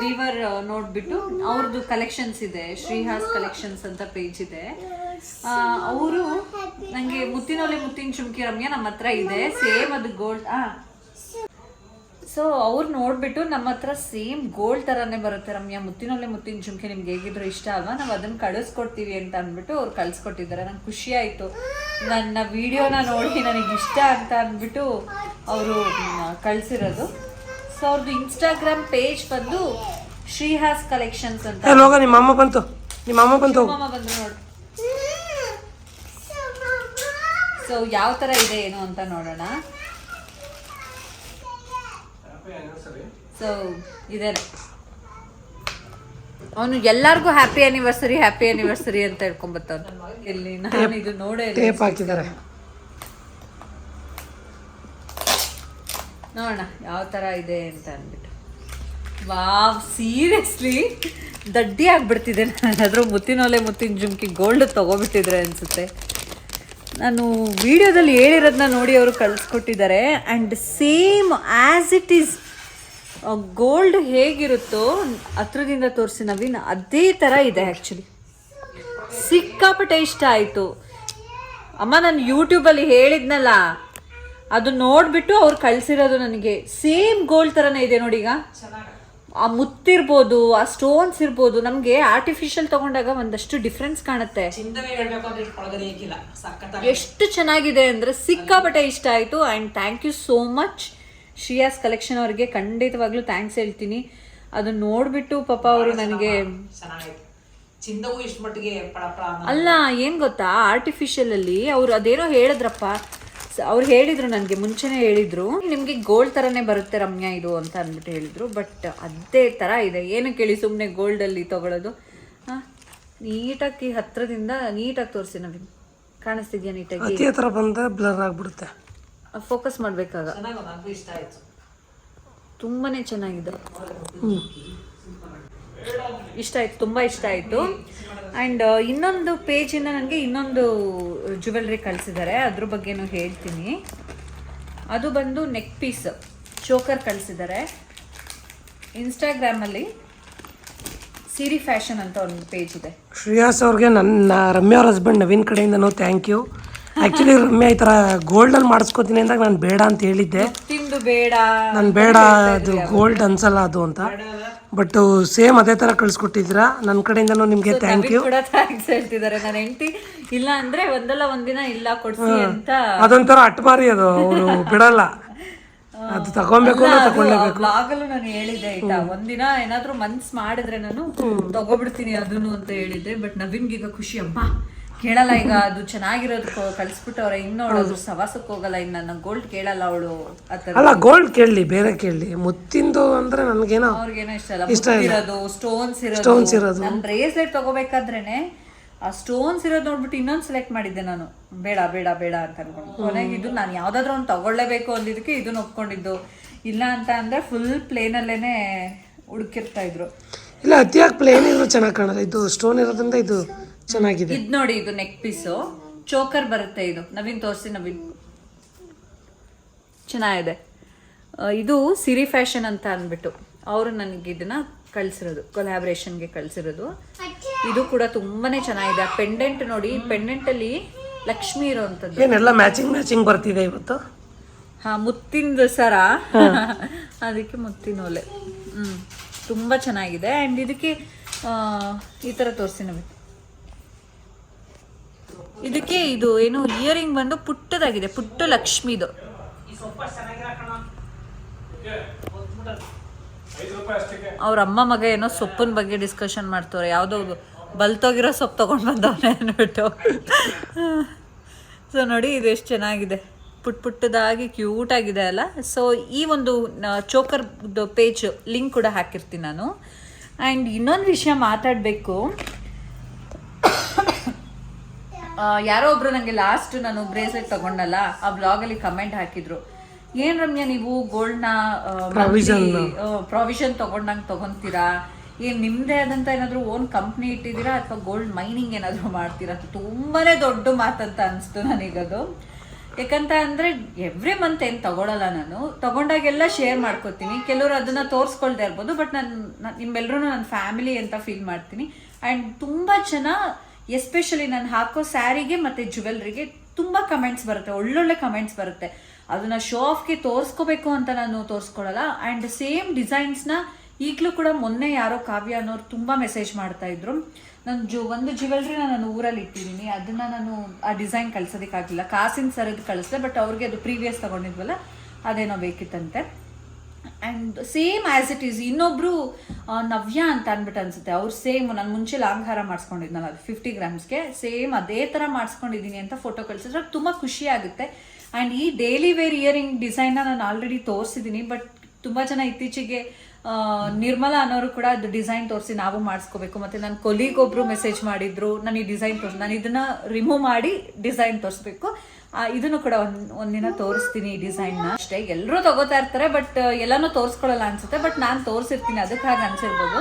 ವೀವರ್ ನೋಡ್ಬಿಟ್ಟು ಅವ್ರದ್ದು ಕಲೆಕ್ಷನ್ಸ್ ಇದೆ, ಶ್ರೀಹಾಸ್ ಕಲೆಕ್ಷನ್ಸ್ ಅಂತ ಪೇಜ್ ಇದೆ. ಅವರು ನನಗೆ ಮುತ್ತಿನೊಲೆ ಮುತ್ತಿನ ಚುಮ್ಕಿ ರಮ್ಯ ನಮ್ಮ ಹತ್ರ ಇದೆ. ಸೇಮ್ ಅದು ಗೋಲ್ಡ್ ಆ ಸೊ ಅವ್ರು ನೋಡ್ಬಿಟ್ಟು ನಮ್ಮ ಹತ್ರ ಸೇಮ್ ಗೋಲ್ಡ್ ಥರನೇ ಬರುತ್ತೆ ರಮ್ಯಾ. ಮುತ್ತಿನಲ್ಲೇ ಮುತ್ತಿನ ಜುಮ್ಕೆ ನಿಮ್ಗೆ ಹೇಗಿದ್ರು ಇಷ್ಟ ಅಲ್ವಾ? ನಾವು ಅದನ್ನ ಕಳಿಸ್ಕೊಡ್ತೀವಿ ಅಂತ ಅಂದ್ಬಿಟ್ಟು ಅವ್ರು ಕಳಿಸ್ಕೊಟ್ಟಿದ್ದಾರೆ. ನಂಗೆ ಖುಷಿ ಆಯ್ತು. ನನ್ನ ವಿಡಿಯೋನ ನೋಡಿ ನನಗೆ ಇಷ್ಟ ಅಂತ ಅಂದ್ಬಿಟ್ಟು ಅವರು ಕಳಿಸಿರೋದು. ಸೊ ಅವ್ರದ್ದು ಇನ್ಸ್ಟಾಗ್ರಾಮ್ ಪೇಜ್ ಬಂದು ಶ್ರೀಹಾಸ್ ಕಲೆಕ್ಷನ್ಸ್ ಅಂತ. ನಿಮ್ಮ ಅಮ್ಮ ಬಂತು. ನಿಮ್ಮ ಅಮ್ಮ ಬಂತು. ಅಮ್ಮ ಬಂದ್ರು ನೋಡಿ. ಸೊ ಯಾವ ಥರ ಇದೆ ಏನು ಅಂತ ನೋಡೋಣ. ಸೊ ಇದೆ ಅವನು ಎಲ್ಲಾರ್ಗೂ ಹ್ಯಾಪಿ ಆನಿವರ್ಸರಿ ಹ್ಯಾಪಿ ಆನಿವರ್ಸರಿ ಅಂತ ಹೇಳ್ಕೊಂಬತ್ತವನು. ಇಲ್ಲಿ ನಾನು ಇದು ನೋಡೇ ಇಲ್ಲ. ಟೇಪ್ ಹಾಕಿದ್ದಾರೆ. ನೋಡೋಣ ಯಾವ ತರ ಇದೆ ಅಂತ ಅಂದ್ಬಿಟ್ಟು. ವಾವ್ ಸೀರಿಯಸ್ಲಿ ದಡ್ಡಿ ಆಗ್ಬಿಡ್ತಿದೆ. ನಾನು ಅದ್ರ ಮುತ್ತಿನೊಲೆ ಮುತ್ತಿನ ಜುಮ್ಕಿ ಗೋಲ್ಡ್ ತಗೋಬಿಟ್ಟಿದ್ರೆ ಅನ್ಸುತ್ತೆ. ನಾನು ವಿಡಿಯೋದಲ್ಲಿ ಹೇಳಿರೋದನ್ನ ನೋಡಿ ಅವರು ಕಳಿಸ್ಕೊಟ್ಟಿದ್ದಾರೆ. And same as it is gold ಹೇಗಿರುತ್ತೋ ಹತ್ರದಿಂದ ತೋರಿಸಿ ನವೀನ್ ಅದೇ ಥರ ಇದೆ ಆ್ಯಕ್ಚುಲಿ ಸಿಕ್ಕಾಪಟ್ಟೆ ಇಷ್ಟ ಆಯಿತು. ಅಮ್ಮ ನಾನು ಯೂಟ್ಯೂಬಲ್ಲಿ ಹೇಳಿದ್ನಲ್ಲ ಅದು ನೋಡಿಬಿಟ್ಟು ಅವ್ರು ಕಳಿಸಿರೋದು ನನಗೆ. ಸೇಮ್ ಗೋಲ್ಡ್ ಥರನೇ ಇದೆ ನೋಡಿ ಈಗ. ಆ ಮುತ್ತಿರ್ಬೋದು ಆ ಸ್ಟೋನ್ಸ್ ಇರ್ಬೋದು ನಮಗೆ ಆರ್ಟಿಫಿಷಿಯಲ್ ತಗೊಂಡಾಗ ಒಂದಷ್ಟು ಡಿಫ್ರೆನ್ಸ್ ಕಾಣುತ್ತೆ. ಎಷ್ಟು ಚೆನ್ನಾಗಿದೆ ಅಂದರೆ ಸಿಕ್ಕಾಪಟ್ಟೆ ಇಷ್ಟ ಆಯಿತು. And thank you so much Shriya's collection ಅವ್ರಿಗೆ ಖಂಡಿತವಾಗ್ಲೂ ಥ್ಯಾಂಕ್ಸ್ ಹೇಳ್ತೀನಿ. ಅದನ್ನ ನೋಡ್ಬಿಟ್ಟು ಪಾಪ ಅವರು ನನಗೆ ಚೆನ್ನಾಗೈತೆ. ಚಿಂದವು ಇಷ್ಟು ಮಟ್ಟಿಗೆ ಪಳಪಳ ಅಲ್ಲ ಏನ್ ಗೊತ್ತಾ? ಆರ್ಟಿಫಿಷಿಯಲ್ ಅಲ್ಲಿ ಅವ್ರು ಅದೇನೋ ಹೇಳಿದ್ರಪ್ಪ. ಅವ್ರು ಹೇಳಿದ್ರು ನನಗೆ ಮುಂಚೆನೇ ಹೇಳಿದ್ರು. ನಿಮಗೆ ಗೋಲ್ಡ್ ಥರನೇ ಬರುತ್ತೆ ರಮ್ಯಾ ಇದು ಅಂತ ಅಂದ್ಬಿಟ್ಟು ಹೇಳಿದ್ರು. ಬಟ್ ಅದೇ ಥರ ಇದೆ. ಏನು ಕೇಳಿ ಸುಮ್ಮನೆ ಗೋಲ್ಡಲ್ಲಿ ತಗೊಳ್ಳೋದು ಹಾಂ? ನೀಟಾಗಿ ಹತ್ರದಿಂದ ನೀಟಾಗಿ ತೋರಿಸಿ ನಮಗೆ ಕಾಣಿಸ್ತಿದ್ಯಾ ನೀಟಾಗಿ? ಬಂದ ಬ್ಲರ್ ಆಗ್ಬಿಡುತ್ತೆ. ಫೋಕಸ್ ಮಾಡಬೇಕಾಗ. ಚೆನ್ನಾಗಿ ನನಗೂ ಇಷ್ಟ ಆಯ್ತು. ತುಂಬಾನೇ ಚೆನ್ನಾಗಿದೆ. ಇಷ್ಟ ಆಯ್ತು ತುಂಬ ಇಷ್ಟ ಆಯಿತು. ಆ್ಯಂಡ್ ಇನ್ನೊಂದು ಪೇಜಿಂದ ನನಗೆ ಇನ್ನೊಂದು ಜುವೆಲ್ರಿ ಕಳಿಸಿದ್ದಾರೆ ಅದ್ರ ಬಗ್ಗೆನೂ ಹೇಳ್ತೀನಿ. ಅದು ಬಂದು ನೆಕ್ ಪೀಸ್ ಚೋಕರ್ ಕಳಿಸಿದ್ದಾರೆ ಇನ್ಸ್ಟಾಗ್ರಾಮಲ್ಲಿ ಸಿರಿ ಫ್ಯಾಷನ್ ಅಂತ ಒಂದು ಪೇಜ್ ಇದೆ. ಶ್ರೇಯಾಸ್ ಅವ್ರಿಗೆ ನನ್ನ ರಮ್ಯಾ ಅವ್ರ ಹಸ್ಬೆಂಡ್ ನವೀನ್ ಕಡೆಯಿಂದನೂ ಥ್ಯಾಂಕ್ ಯು ಆ್ಯಕ್ಚುಲಿ ರಮ್ಯಾ ಈ ತರ ಗೋಲ್ಡ್ ಅಲ್ಲಿ ಮಾಡಿಸ್ಕೋತೀನಿ ಅಂದಾಗ ನಾನು ಬೇಡ ಅಂತ ಹೇಳಿದ್ದೆ. ತಿಂದು ಬೇಡ ನಾನು ಬೇಡ ಅದು ಗೋಲ್ಡ್ ಅನ್ಸಲ್ಲ ಅದು ಅಂತ. ಬಟ್ ಸೇಮ್ ಅದೇ ತರ ಕಳ್ಸಿಕೊಟ್ಟಿದ್ದೀರಾ? ನನ್ನ ಕಡೆಯಿಂದನೂ ನಿಮಗೆ ಥ್ಯಾಂಕ್ ಯು ಕೂಡ ಥ್ಯಾಂಕ್ಸ್ ಹೇಳ್ತಿದ್ದಾರೆ. ನನ್ನ ಹೆಂಡತಿ ಇಲ್ಲ ಅಂದ್ರೆ ಒಂದಲ್ಲ ಒಂದಿನ ಇಲ್ಲ ಕೊಡ್ಸಿ ಅಂತ. ಅದೊಂಥರ ಅಟ್ಮಾರಿ ಅದು. ಅವರು ಬಿಡಲ್ಲ. ಅದು ತಗೊಬೇಕು ತಗೊಳ್ಳೇಬೇಕು ಆಗಲೂ ನಾನು ಹೇಳಿದ್ದೆ ಆಯ್ತಾ? ಒಂದಿನ ಏನಾದ್ರೂ ಮನ್ಸ್ ಮಾಡಿದ್ರೆ ನಾನು ತಗೋಬಿಡ್ತೀನಿ ಅದನ್ನು ಅಂತ ಹೇಳಿದ್ದೆ. ಬಟ್ ನವೀನ್ಗೆ ಈಗ ಖುಷಿ ಅಬ್ಬಾ ಕೇಳಲ್ಲ ಈಗ ಅದು ಚೆನ್ನಾಗಿರೋದು ಕಳ್ಸ್ಬಿಟ್ಟವ್ರೆ ಇನ್ನೋಳು ಸವಾಸಕ್ಕೆ ಹೋಗಲ್ಲ ಇನ್ನು ನನ್ನ ಗೋಲ್ಡ್ ಕೇಳಲ್ಲ ಅವಳು ಅಲ್ಲ ಗೋಲ್ಡ್ ಕೇಳಲಿ ಬೇರೆ ಕೇಳಲಿ. ಮುತ್ತಿಂದು ಅಂದ್ರೆ ನನಗೇನೋ ಅವ್ರಿಗೇನೋ ಇಷ್ಟ ಇಲ್ಲ. ಇರೋದು. ಸ್ಟೋನ್ಸ್ ಇರೋದು. ನಾನು ಬ್ರೇಸ್ಲೆಟ್ ತಗೋಬೇಕಾದ್ರೇನೆ ಆ ಸ್ಟೋನ್ಸ್ ಇರೋದು ನೋಡ್ಬಿಟ್ಟು ಇನ್ನೊಂದು ಸೆಲೆಕ್ಟ್ ಮಾಡಿದ್ದೆ ನಾನು. ಬೇಡ ಬೇಡ ಬೇಡ ಅಂತ ಅನ್ಕೊಂಡು. ಕೊನೆಗೆ ಇದು ನಾನು ಯಾವ್ದಾದ್ರು ಒಂದು ತಗೊಳ್ಳೇಬೇಕು ಅಂದಿದ್ದಕ್ಕೆ ಇದನ್ನ ಒಪ್ಕೊಂಡಿದ್ದು. ಇಲ್ಲ ಅಂತ ಅಂದ್ರೆ ಫುಲ್ ಪ್ಲೇನಲ್ಲೇನೆ ಹುಡುಕಿರ್ತಾ ಇದ್ರು. ಇಲ್ಲ ಅತಿಯಾಗಿ ಪ್ಲೇನ್ ಇರೋದು ಚೆನ್ನಾಗಿ ಕಾಣಲ್ಲ. ಇದು ಸ್ಟೋನ್ ಇರೋದ್ರಿಂದ ಇದು ಚೆನ್ನಾಗಿದೆ. ಇದು ನೋಡಿ ಇದು ನೆಕ್ ಪೀಸು ಚೋಕರ್ ಬರುತ್ತೆ ಇದು. ನವೀನ್ ತೋರಿಸಿ ನವೀನ್. ಚೆನ್ನಾಗಿದೆ. ಇದು ಸಿರಿ ಫ್ಯಾಷನ್ ಅಂತ ಅಂದ್ಬಿಟ್ಟು. ಅವರು ನನಗೆ ಇದನ್ನ ಕಳ್ಸಿರೋದು ಕೊಲ್ಯಾಬ್ರೇಷನ್ಗೆ ಕಳ್ಸಿರೋದು. ಇದು ಕೂಡ ತುಂಬಾನೇ ಚೆನ್ನಾಗಿದೆ. ಆ ಪೆಂಡೆಂಟ್ ನೋಡಿ ಪೆಂಡೆಂಟ್ ಅಲ್ಲಿ ಲಕ್ಷ್ಮಿ ಇರೋವಂಥದ್ದು ಏನೆಲ್ಲ ಮ್ಯಾಚಿಂಗ್ ಮ್ಯಾಚಿಂಗ್ ಬರ್ತಿದೆ ಇವತ್ತು? ಹಾ ಮುತ್ತಿನ ಸರ ಅದಕ್ಕೆ ಮುತ್ತಿನ ಒಲೆ. ಹ್ಮ್ ತುಂಬಾ ಚೆನ್ನಾಗಿದೆ. ಅಂಡ್ ಇದಕ್ಕೆ ಈ ತರ ತೋರಿಸಿ ನಮಗೆ ಇದಕ್ಕೆ ಇದು ಏನು ಇಯರಿಂಗ್ ಬಂದು ಪುಟ್ಟದಾಗಿದೆ, ಪುಟ್ಟ ಲಕ್ಷ್ಮಿದು. ಅವ್ರ ಅಮ್ಮ ಮಗ ಏನೋ ಸೊಪ್ಪಿನ ಬಗ್ಗೆ ಡಿಸ್ಕಷನ್ ಮಾಡ್ತವ್ರೆ, ಯಾವುದೋ ಬಲ್ತೋಗಿರೋ ಸೊಪ್ಪು ತಗೊಂಡು ಬಂದವನೆ ಅಂದ್ಬಿಟ್ಟು ಸೊ ನೋಡಿ ಇದು ಎಷ್ಟು ಚೆನ್ನಾಗಿದೆ. ಪುಟ್ ಪುಟ್ಟದಾಗಿ ಕ್ಯೂಟ್ ಆಗಿದೆ ಅಲ್ಲ. ಸೊ ಈ ಒಂದು ಚೋಕರ್ ಪೇಜ್ ಲಿಂಕ್ ಕೂಡ ಹಾಕಿರ್ತೀನಿ ನಾನು. ಆ್ಯಂಡ್ ಇನ್ನೊಂದು ವಿಷಯ ಮಾತಾಡಬೇಕು. ಯಾರೋ ಒಬ್ರು ನನಗೆ ಲಾಸ್ಟ್ ನಾನು ಬ್ರೇಸ್ಲೆಟ್ ತಗೊಂಡಲ್ಲ ಆ ಬ್ಲಾಗಲ್ಲಿ ಕಮೆಂಟ್ ಹಾಕಿದ್ರು. ಏನ್ ರಮ್ಯಾ ನೀವು ಗೋಲ್ಡ್ನ ಪ್ರಾವಿಷನ್ ತಗೊಂಡಂಗೆ ತಗೊಂತೀರಾ? ಏನ್ ನಿಮ್ದೇ ಆದಂತ ಏನಾದ್ರು ಓನ್ ಕಂಪ್ನಿ ಇಟ್ಟಿದ್ದೀರಾ? ಅಥವಾ ಗೋಲ್ಡ್ ಮೈನಿಂಗ್ ಏನಾದ್ರು ಮಾಡ್ತೀರಾ? ಅಂತ ತುಂಬಾನೇ ದೊಡ್ಡ ಮಾತಂತ ಅನಿಸ್ತು ನನಗದು ಯಾಕಂತ ಅಂದ್ರೆ ಎವ್ರಿ ಮಂತ್ ಏನು ತಗೊಳಲ್ಲ ನಾನು. ತಗೊಂಡಾಗೆಲ್ಲ ಶೇರ್ ಮಾಡ್ಕೋತೀನಿ. ಕೆಲವರು ಅದನ್ನ ತೋರಿಸ್ಕೊಳ್ತಾ ಇರ್ಬೋದು ಬಟ್ ನಾನು ನಿಮ್ಮೆಲ್ಲರೂ ನನ್ನ ಫ್ಯಾಮಿಲಿ ಅಂತ ಫೀಲ್ ಮಾಡ್ತೀನಿ. ಆ್ಯಂಡ್ ತುಂಬ ಜನ ಎಸ್ಪೆಷಲಿ ನಾನು ಹಾಕೋ ಸ್ಯಾರಿಗೆ ಮತ್ತು ಜುವೆಲ್ರಿಗೆ ತುಂಬ ಕಮೆಂಟ್ಸ್ ಬರುತ್ತೆ, ಒಳ್ಳೊಳ್ಳೆ ಕಮೆಂಟ್ಸ್ ಬರುತ್ತೆ. ಅದನ್ನ ಶೋ ಆಫ್ಗೆ ತೋರಿಸ್ಕೋಬೇಕು ಅಂತ ನಾನು ತೋರಿಸ್ಕೊಳಲ್ಲ. ಆ್ಯಂಡ್ ಸೇಮ್ ಡಿಸೈನ್ಸ್ನ ಈಗಲೂ ಕೂಡ ಮೊನ್ನೆ ಯಾರೋ ಕಾವ್ಯ ಅನ್ನೋರು ತುಂಬ ಮೆಸೇಜ್ ಮಾಡ್ತಾ ಇದ್ರು. ನಾನು ಜು, ಒಂದು ಜ್ಯುವೆಲ್ರಿನ ನಾನು ಊರಲ್ಲಿ ಇಟ್ಟಿದ್ದೀನಿ. ಅದನ್ನ ನಾನು ಆ ಡಿಸೈನ್ ಕಳ್ಸೋದಕ್ಕಾಗಲಿಲ್ಲ. ಕಾಸಿನ ಸರದ್ದು ಕಳಿಸ್ದೆ ಬಟ್ ಅವ್ರಿಗೆ ಅದು ಪ್ರೀವಿಯಸ್ ತಗೊಂಡಿದ್ವಲ್ಲ, ಅದೇನೋ ಬೇಕಿತ್ತಂತೆ. And same as it is ಇನ್ನೊಬ್ರು ಆ, ನವ್ಯ ಅಂತ ಅಂದ್ಬಿಟ್ಟು ಅನ್ಸುತ್ತೆ. ಅವ್ರು ಸೇಮ್ ನಾನು ಮುಂಚೆ ಲಾಂಗಾರ ಹಾರ ಮಾಡಿಸ್ಕೊಂಡಿದ್ನಲ್ಲ ಅದು ಫಿಫ್ಟಿ ಗ್ರಾಮ್ಸ್ಗೆ ಸೇಮ್ ಅದೇ ಥರ ಮಾಡಿಸ್ಕೊಂಡಿದ್ದೀನಿ ಅಂತ ಫೋಟೋ ಕಳಿಸಿದ್ರೆ ತುಂಬ ಖುಷಿ ಆಗುತ್ತೆ ಆ್ಯಂಡ್ ಈ ಡೈಲಿ ವೇರ್ ಇಯರಿಂಗ್ ಡಿಸೈನ್ನ ನಾನು ಆಲ್ರೆಡಿ ತೋರಿಸಿದ್ದೀನಿ ಬಟ್ ತುಂಬ ಜನ ಇತ್ತೀಚೆಗೆ ನಿರ್ಮಲಾ ಅನ್ನೋರು ಕೂಡ ಅದು ಡಿಸೈನ್ ತೋರಿಸಿ ನಾವು ಮಾಡಿಸ್ಕೋಬೇಕು. ಮತ್ತೆ ನನ್ನ ಒಬ್ರು ಮೆಸೇಜ್ ಮಾಡಿದ್ರು, ನಾನು ಈ ಡಿಸೈನ್ ತೋರಿಸ್, ನಾನು ಇದನ್ನ ರಿಮೂವ್ ಮಾಡಿ ಡಿಸೈನ್ ತೋರಿಸ್ಬೇಕು. ಇದನ್ನು ಕೂಡ ಒಂದ್, ಒಂದಿನ ತೋರಿಸ್ತೀನಿ ಈ ಡಿಸೈನ್ನ ಅಷ್ಟೇ ಎಲ್ಲರೂ ತಗೋತಾ ಇರ್ತಾರೆ ಬಟ್ ಎಲ್ಲಾನು ತೋರಿಸ್ಕೊಳ್ಳಲ್ಲ ಅನ್ಸುತ್ತೆ ಬಟ್ ನಾನು ತೋರಿಸಿರ್ತೀನಿ ಅದಕ್ಕೆ ಹಾಗೆ ಅನ್ಸಿರ್ಬೋದು.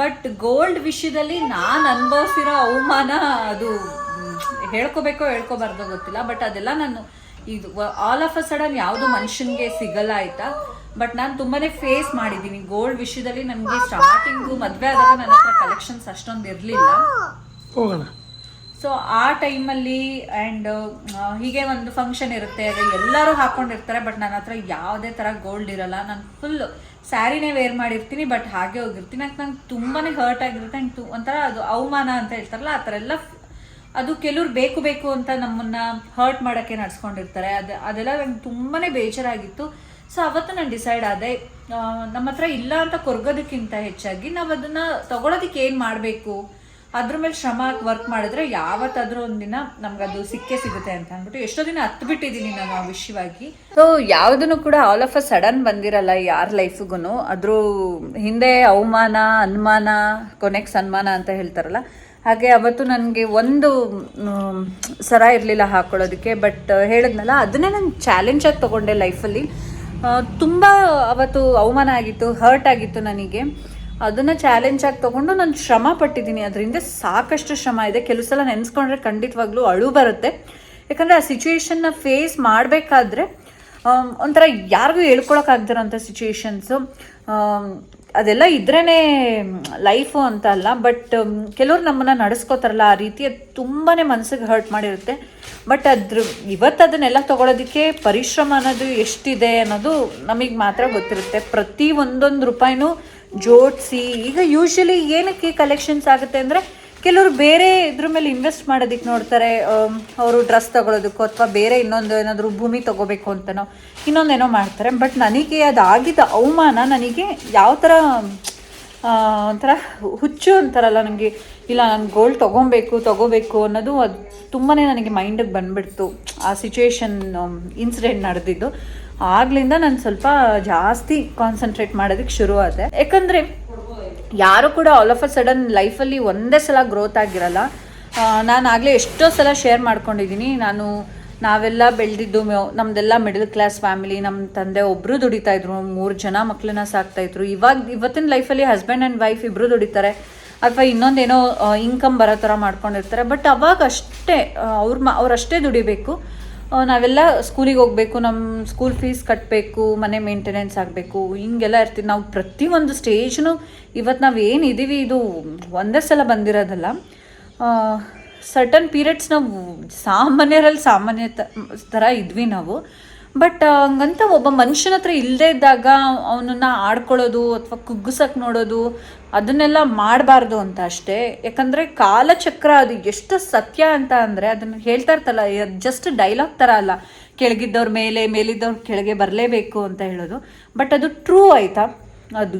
ಬಟ್ ಗೋಲ್ಡ್ ವಿಷಯದಲ್ಲಿ ನಾನು ಅನುಭವಿಸಿರೋ ಅವಮಾನ ಅದು ಹೇಳ್ಕೋಬೇಕೋ ಹೇಳ್ಕೋಬಾರ್ದೋ ಗೊತ್ತಿಲ್ಲ ಬಟ್ ಅದೆಲ್ಲ ನಾನು, ಇದು ಆಲ್ ಆಫ್ ಅ ಸಡನ್ ಯಾವುದು ಮನುಷ್ಯನಿಗೆ ಸಿಗಲ್ಲ ಆಯ್ತಾ? ಬಟ್ ನಾನು ತುಂಬಾನೇ ಫೇಸ್ ಮಾಡಿದ್ದೀನಿ. ಗೋಲ್ಡ್ ವಿಷಯದಲ್ಲಿ ನನಗೆ ಸ್ಟಾರ್ಟಿಂಗು ಮದುವೆ ಆದಾಗ ನನ್ನ ಹತ್ರ ಕಲೆಕ್ಷನ್ಸ್ ಅಷ್ಟೊಂದು ಇರಲಿಲ್ಲ. ಹೋಗೋಣ. ಸೊ ಆ ಟೈಮಲ್ಲಿ ಆ್ಯಂಡ್ ಹೀಗೆ ಒಂದು ಫಂಕ್ಷನ್ ಇರುತ್ತೆ. ಅದೇ ಎಲ್ಲರೂ ಹಾಕೊಂಡಿರ್ತಾರೆ ಬಟ್ ನನ್ನ ಹತ್ರ ಯಾವುದೇ ಥರ ಗೋಲ್ಡ್ ಇರಲ್ಲ. ನಾನು ಫುಲ್ ಸ್ಯಾರಿನೇ ವೇರ್ ಮಾಡಿರ್ತೀನಿ ಬಟ್ ಹಾಗೆ ಹೋಗಿರ್ತೀನಿ. ಯಾಕೆ ನಂಗೆ ತುಂಬಾ ಹರ್ಟ್ ಆಗಿರುತ್ತೆ. ಆ್ಯಂಡ್ ತು ಒಂಥರ ಅದು ಅವಮಾನ ಅಂತ ಹೇಳ್ತಾರಲ್ಲ ಆ ಥರ ಎಲ್ಲ ಅದು ಕೆಲವ್ರು ಬೇಕು ಬೇಕು ಅಂತ ನಮ್ಮನ್ನ ಹರ್ಟ್ ಮಾಡೋಕ್ಕೆ ನಡ್ಸ್ಕೊಂಡಿರ್ತಾರೆ. ಅದು ಅದೆಲ್ಲ ನಂಗೆ ತುಂಬಾ ಬೇಜಾರಾಗಿತ್ತು. ಸೊ ಅವತ್ತು ನಾನು ಡಿಸೈಡ್ ಆದೆ ನಮ್ಮ ಹತ್ರ ಇಲ್ಲ ಅಂತ ಕೊರ್ಗೋದಕ್ಕಿಂತ ಹೆಚ್ಚಾಗಿ ನಾವು ಅದನ್ನ ತಗೊಳೋದಕ್ಕೆ ಏನು ಮಾಡಬೇಕು? ಅದ್ರ ಮೇಲೆ ಶ್ರಮ ವರ್ಕ್ ಮಾಡಿದ್ರೆ ಯಾವತ್ತಾದ್ರೂ ಒಂದಿನ ನಮ್ಗೆ ಅದು ಸಿಕ್ಕೇ ಸಿಗುತ್ತೆ ಅಂತ ಅಂದ್ಬಿಟ್ಟು ಎಷ್ಟೋ ದಿನ ಹತ್ತು ಬಿಟ್ಟಿದ್ದೀನಿ ನಾನು ಆ ವಿಷಯವಾಗಿ ಸೊ ಯಾವುದನ್ನು ಕೂಡ ಆಲ್ ಆಫ್ ಅ ಸಡನ್ ಬಂದಿರಲ್ಲ ಯಾರ ಲೈಫಿಗೂ ಅದ್ರ ಹಿಂದೆ ಅವಮಾನ, ಅನುಮಾನ, ಕೊನೆಗೆ ಸನ್ಮಾನ ಅಂತ ಹೇಳ್ತಾರಲ್ಲ, ಹಾಗೆ ಅವತ್ತು ನನಗೆ ಒಂದು ಸರ ಇರಲಿಲ್ಲ ಹಾಕೊಳ್ಳೋದಕ್ಕೆ ಬಟ್ ಹೇಳಿದ್ನಲ್ಲ, ಅದನ್ನೇ ನಾನು ಚಾಲೆಂಜಾಗಿ ತೊಗೊಂಡೆ ಲೈಫಲ್ಲಿ ತುಂಬ ಅವತ್ತು ಅವಮಾನ ಆಗಿತ್ತು ಹರ್ಟ್ ಆಗಿತ್ತು ನನಗೆ. ಅದನ್ನು ಚಾಲೆಂಜಾಗಿ ತೊಗೊಂಡು ನಾನು ಶ್ರಮ ಪಟ್ಟಿದ್ದೀನಿ. ಅದರಿಂದ ಸಾಕಷ್ಟು ಶ್ರಮ ಇದೆ. ಕೆಲವು ಸಲ ನೆನೆಸ್ಕೊಂಡ್ರೆ ಖಂಡಿತವಾಗ್ಲೂ ಅಳು ಬರುತ್ತೆ. ಯಾಕಂದರೆ ಆ ಸಿಚುವೇಶನ್ನ ಫೇಸ್ ಮಾಡಬೇಕಾದ್ರೆ ಒಂಥರ ಯಾರಿಗೂ ಹೇಳ್ಕೊಳಕ್ಕಾಗ್ದಿರೋಂಥ ಸಿಚುವೇಶನ್ಸು ಅದೆಲ್ಲ ಇದ್ರೇ ಲೈಫು ಅಂತ ಅಲ್ಲ ಬಟ್ ಕೆಲವ್ರು ನಮ್ಮನ್ನು ನಡೆಸ್ಕೋತಾರಲ್ಲ, ಆ ರೀತಿ ಅದು ತುಂಬಾ ಮನಸ್ಸಿಗೆ ಹರ್ಟ್ ಮಾಡಿರುತ್ತೆ. ಬಟ್ ಅದ್ರ, ಇವತ್ತು ಅದನ್ನೆಲ್ಲ ತೊಗೊಳೋದಕ್ಕೆ ಪರಿಶ್ರಮ ಅನ್ನೋದು ಎಷ್ಟಿದೆ ಅನ್ನೋದು ನಮಗೆ ಮಾತ್ರ ಗೊತ್ತಿರುತ್ತೆ. ಪ್ರತಿ ಒಂದೊಂದು ರೂಪಾಯಿನೂ ಜೋಡಿಸಿ, ಈಗ ಯೂಶ್ವಲಿ ಏನಕ್ಕೆ ಕಲೆಕ್ಷನ್ಸ್ ಆಗುತ್ತೆ ಅಂದರೆ ಕೆಲವರು ಬೇರೆ ಇದ್ರ ಮೇಲೆ ಇನ್ವೆಸ್ಟ್ ಮಾಡೋದಕ್ಕೆ ನೋಡ್ತಾರೆ ಅವರು ಡ್ರೆಸ್ ತಗೊಳ್ಳೋದಕ್ಕೋ ಅಥವಾ ಬೇರೆ ಇನ್ನೊಂದು ಏನಾದರೂ ಭೂಮಿ ತಗೋಬೇಕು ಅಂತನೋ, ಇನ್ನೊಂದೇನೋ ಮಾಡ್ತಾರೆ. ಬಟ್ ನನಗೆ ಅದಾಗಿದ್ದ ಅವಮಾನ ನನಗೆ ಯಾವ ಥರ ಒಂಥರ ಹುಚ್ಚು ಅಂತಾರಲ್ಲ ನನಗೆ ಇಲ್ಲ, ನಾನು ಗೋಲ್ಡ್ ತೊಗೊಬೇಕು, ತೊಗೋಬೇಕು ಅನ್ನೋದು ಅದು ತುಂಬಾ ನನಗೆ ಮೈಂಡಿಗೆ ಬಂದ್ಬಿಡ್ತು. ಆ ಸಿಚುವೇಶನ್ ಇನ್ಸಿಡೆಂಟ್ ನಡೆದಿದ್ದು. ಆಗ್ಲಿಂದ ನಾನು ಸ್ವಲ್ಪ ಜಾಸ್ತಿ ಕಾನ್ಸಂಟ್ರೇಟ್ ಮಾಡೋದಕ್ಕೆ ಶುರು ಆದೆ ಯಾಕಂದರೆ ಯಾರು ಕೂಡ ಆಲ್ ಆಫ್ ಅ ಸಡನ್ ಲೈಫಲ್ಲಿ ಒಂದೇ ಸಲ ಗ್ರೋತ್ ಆಗಿರಲ್ಲ. ನಾನು ಆಗಲೇ ಎಷ್ಟೋ ಸಲ ಶೇರ್ ಮಾಡ್ಕೊಂಡಿದ್ದೀನಿ ನಾನು ನಾವೆಲ್ಲ ಬೆಳೆದಿದ್ದು ನಮ್ಮದೆಲ್ಲ ಮಿಡಲ್ ಕ್ಲಾಸ್ ಫ್ಯಾಮಿಲಿ ನಮ್ಮ ತಂದೆ ಒಬ್ಬರು ದುಡಿತಾ ಇದ್ರು. ಮೂರು ಜನ ಮಕ್ಕಳನ್ನ ಸಾಕ್ತಾ ಇದ್ರು. ಇವಾಗ, ಇವತ್ತಿನ ಲೈಫಲ್ಲಿ ಹಸ್ಬೆಂಡ್ ಆ್ಯಂಡ್ ವೈಫ್ ಇಬ್ಬರು ದುಡಿತಾರೆ. ಅಥವಾ ಇನ್ನೊಂದೇನೋ ಇನ್ಕಮ್ ಬರೋ ಥರ ಮಾಡ್ಕೊಂಡಿರ್ತಾರೆ. ಬಟ್ ಅವಾಗ ಅಷ್ಟೇ ಅವ್ರ ಮ, ಅವ್ರಷ್ಟೇ ದುಡಿಬೇಕು. ನಾವೆಲ್ಲ ಸ್ಕೂಲಿಗೆ ಹೋಗಬೇಕು ನಮ್ಮ ಸ್ಕೂಲ್ ಫೀಸ್ ಕಟ್ಟಬೇಕು ಮನೆ ಮೇಂಟೆನೆನ್ಸ್ ಆಗಬೇಕು, ಹಿಂಗೆಲ್ಲ ಇರ್ತೀವಿ. ನಾವು ಪ್ರತಿಯೊಂದು ಸ್ಟೇಜ್ನು ಇವತ್ತು ನಾವು ಏನಿದ್ದೀವಿ ಇದು ಒಂದೇ ಸಲ ಬಂದಿರೋದಲ್ಲ. ಸರ್ಟನ್ ಪೀರಿಯಡ್ಸ್ ನಾವು ಸಾಮಾನ್ಯರಲ್ಲಿ ಸಾಮಾನ್ಯ ಥರ ಇದ್ವಿ ನಾವು. ಬಟ್ ಹಂಗಂತ ಒಬ್ಬ ಮನುಷ್ಯನ ಹತ್ರ ಇಲ್ಲದೇ ಇದ್ದಾಗ ಅವನನ್ನ ಆಡ್ಕೊಳ್ಳೋದು ಅಥವಾ ಕುಗ್ಗಿಸಕ್ಕೆ ನೋಡೋದು, ಅದನ್ನೆಲ್ಲ ಮಾಡಬಾರ್ದು ಅಂತ ಅಷ್ಟೇ. ಯಾಕಂದರೆ ಕಾಲಚಕ್ರ ಅದು ಎಷ್ಟು ಸತ್ಯ ಅಂತ ಅಂದರೆ ಅದನ್ನು ಹೇಳ್ತಾ ಇರ್ತಲ್ಲ ಜಸ್ಟ್ ಡೈಲಾಗ್ ಥರ ಅಲ್ಲ. ಕೆಳಗಿದ್ದವ್ರ ಮೇಲೆ, ಮೇಲಿದ್ದವ್ರ ಕೆಳಗೆ ಬರಲೇಬೇಕು ಅಂತ ಹೇಳೋದು. ಬಟ್ ಅದು ಟ್ರೂ ಆಯಿತಾ? ಅದು